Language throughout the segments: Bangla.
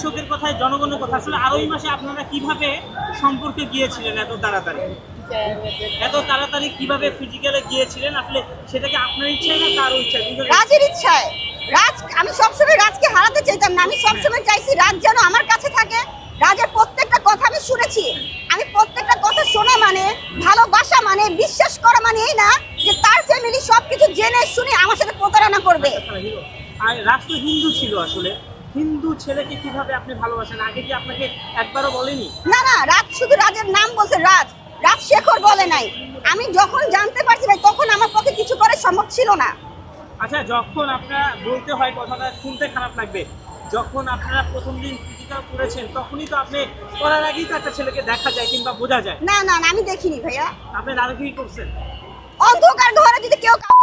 দর্শকের কথায় জনগণের কথা। আসলে আড়াই মাসে আপনারা কীভাবে সম্পর্কে গিয়েছিলেন এত তাড়াতাড়ি? এত তাড়াতাড়ি কীভাবে ফিজিক্যালে গিয়েছিলেন? আসলে সেটাকে আপনার ইচ্ছায় না কারও ইচ্ছায়? দুজনের রাজের ইচ্ছায়। রাজ আমি সবসময় রাজকে হারাতে চাইতাম না। আমি সবসময় চাইছি রাজ যেন আমার কাছে থাকে। রাজের প্রত্যেকটা কথা আমি শুনেছি। আমি প্রত্যেকটা কথা শোনা মানে ভালোবাসা মানে বিশ্বাস করা মানে এই না যে তার ফ্যামিলি সবকিছু জেনে শুনে আমার সাথে প্রতারণা করবে। আর রাষ্ট্র হিন্দু ছিল আসলে। হিন্দু ছেলেকে কীভাবে আপনি ভালোবাসেন? আগে কি আপনাকে একবারও বলেনি? না না রাজ শুধু রাজের নাম বলছে রাজ। রাজ শেখর বলে নাই। আমি যখন জানতে পারছি ভাই তখন আমার পক্ষে কিছু করা সম্ভব ছিল না। আচ্ছা যখন আপনার বলতে হয় কথাটা শুনতে খারাপ লাগবে। যখন আপনারা প্রথম দিন ফিজিক্যাল করেছেন তখনই তো আপনি করার আগেই তো একটা ছেলেকে দেখা যায় কিংবা বোঝা যায়। না না না, আমি দেখিনি ভাইয়া। আপনি আগেই করছেন। অন্ধকার ঘরে যদি কেউ কাউকে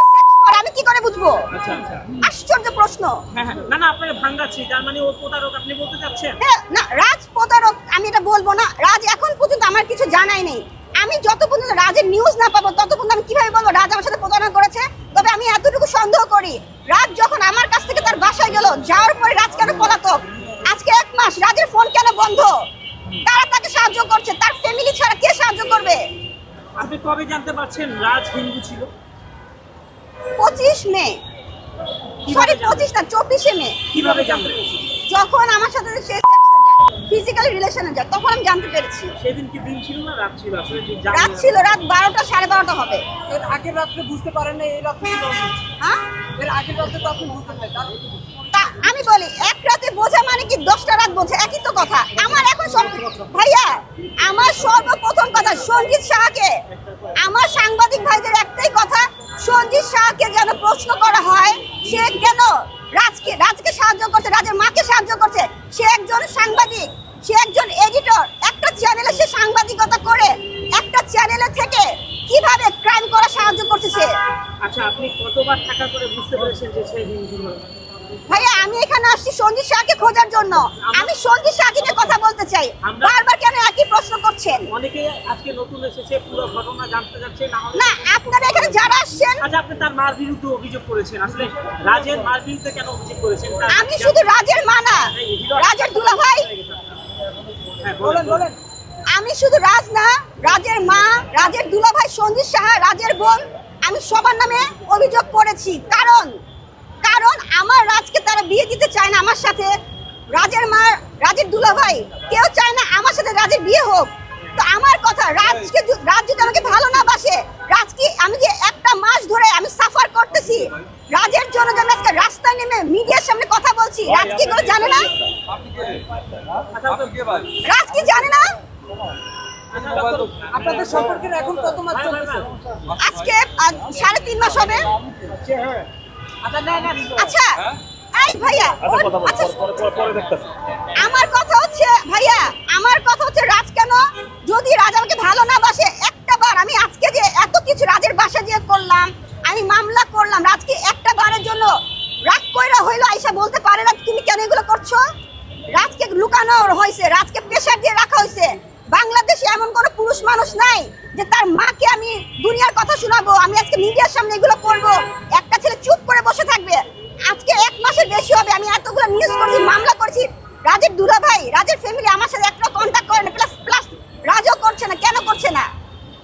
সেক্স আমি কি করে বুঝব? আচ্ছা আচ্ছা। আশ্চর্য প্রশ্ন। হ্যাঁ হ্যাঁ। না না আপনাকে ভাঙ্গাচ্ছি তার মানে ও প্রতারক আপনি বলতে চাচ্ছেন হ্যাঁ, না রাজ প্রতারক আমি এটা বলব না। রাজ এখন পর্যন্ত আমার কিছু জানাই নেই। আমি যত পর্যন্ত রাজের নিউজ না পাবো তত পর্যন্ত আমি কীভাবে বলব রাজ আমার সাথে প্রতারণা করেছে? তবে আমি এতটুকু সন্দেহ করি রাজ যখন আমার কাছ থেকে তার বাসায় গেল যাওয়ার পরে রাজ কেন পলাতক? আজকে এক মাস রাজের ফোন কেন বন্ধ? তারা তাকে সাহায্য করছে তার ফ্যামিলি ছাড়া কে সাহায্য করবে? আপনি কবে জানতে পারছেন রাজ হিন্দু ছিল? পঁচিশ মে। সরি পঁচিশ না চব্বিশে মে। কীভাবে যখন আমার সাথে সে ফিজিক্যালি রিলেশনে যায় তখন আমি জানতে পেরেছি। সেদিন কি দিন ছিল না রাত ছিল? আসলে যে রাত ছিল রাত বারোটা সাড়ে বারোটা হবে। এর আগের রাত্রে বুঝতে পারেন না এই রাত্রে হ্যাঁ? এর আগের রাত্রে তো আপনি বুঝতে পারেন আমি বলি এক রাতে বোঝা মানে কি দশটা রাত বোঝা? একই তো কথা। আমার এখন ভাইয়া আমার সর্বপ্রথম কথা সঞ্জিত শাহকে আমার সাংবাদিক ভাইদের একটাই কথা সঞ্জিত শাহকে যেন প্রশ্ন করা হয় সে কেন রাজকে রাজকে সাহায্য করছে রাজের মাকে সাহায্য করছে? সে একজন সাংবাদিক সে একজন এডিটর একটা চ্যানেলে সে সাংবাদিকতা করে একটা চ্যানেলে থেকে কীভাবে ক্রাইম করা সাহায্য করছে সে? আচ্ছা আপনি কতবার থাকা করে বুঝতে পেরেছেন যে সে ভাইয়া আমি এখানে আসছি সঞ্জিত শাহকে খোঁজার জন্য। আমি সঞ্জিত শাহকে কথা বলতে চাই। বারবার করছেন? অনেকে আজকে নতুন এসেছে পুরো ঘটনা জানতে যাচ্ছে না আপনারা এখানে যারা আসছেন আচ্ছা আপনি তার মার বিরুদ্ধে অভিযোগ করেছেন। আসলে রাজের মার বিরুদ্ধে কেন অভিযোগ করেছেন? আমি শুধু রাজের মা না রাজের দুলা ভাই হ্যাঁ বলেন। বলেন আমি শুধু রাজ না রাজের মা রাজের দুলা ভাই সঞ্জিত সাহা রাজের বোন আমি সবার নামে অভিযোগ করেছি। কারণ কারণ আমার রাজকে তারা বিয়ে দিতে চায় না আমার সাথে। রাজের মা রাজের দুলা ভাই কেউ চায় না আমার সাথে রাজের বিয়ে হোক। তো আমার কথা রাজকে রাজ যদি আমাকে ভালো না বাসে রাজকে আমি যে একটা মাস ধরে আমি সাফার করতেছি? রাজের জন্য যে আজকে রাস্তায় নেমে মিডিয়ার সামনে কথা বলছি রাজ কি এগুলো জানে না? রাজ কি জানে না? আপনাদের সম্পর্কের এখন কত মাস চলতেছে? আজকে সাড়ে তিন মাস হবে। আচ্ছা না না আচ্ছা এই ভাইয়া আচ্ছা হচ্ছে ভাইয়া আমার কথা হচ্ছে রাজ কেন যদি রাজ আমাকে ভালো না বাসে, একটা বার আমি আজকে যে এত কিছু রাজের বাসা দিয়ে করলাম, আমি মামলা করলাম রাজকে একটা বারের জন্য রাগ কইরা হইল, আইসা বলতে পারে না তুমি কেন এগুলো করছ? রাজকে লুকানো হয়েছে রাজকে প্রেশার দিয়ে রাখা হয়েছে বাংলাদেশে এমন কোনো পুরুষ মানুষ নাই যে তার মাকে আমি দুনিয়ার কথা শোনাবো, আমি আজকে মিডিয়ার সামনে এগুলো করব। একটা ছেলে চুপ করে বসে থাকবে। আজকে এক মাসের বেশি হবে, আমি এতগুলো নিউজ করছি, মামলা করছি। রাজের দুলা ভাই রাজের ফ্যামিলি আমার সাথে না? কেন করছে না?